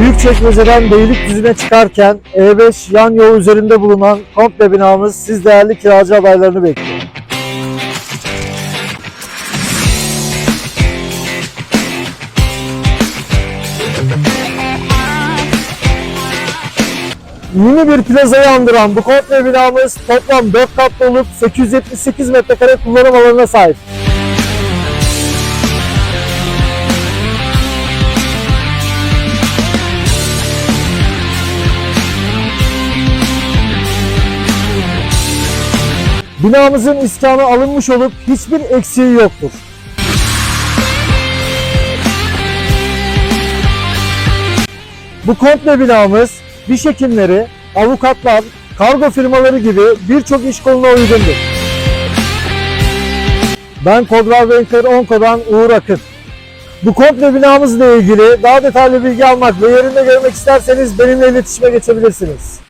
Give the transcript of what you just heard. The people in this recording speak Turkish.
Büyükçekmece'den Beylikdüzü'ne çıkarken E5 yan yol üzerinde bulunan komple binamız siz değerli kiracı adaylarını bekliyor. Mini bir plazayı andıran bu komple binamız toplam 4 katlı olup 878 metrekare kullanım alanına sahip. Binamızın iskanı alınmış olup hiçbir eksiği yoktur. Bu komple binamız diş hekimleri, avukatlar, kargo firmaları gibi birçok iş koluna uygundur. Ben Kodral Banker Onko'dan Uğur Akın. Bu komple binamızla ilgili daha detaylı bilgi almak ve yerinde görmek isterseniz benimle iletişime geçebilirsiniz.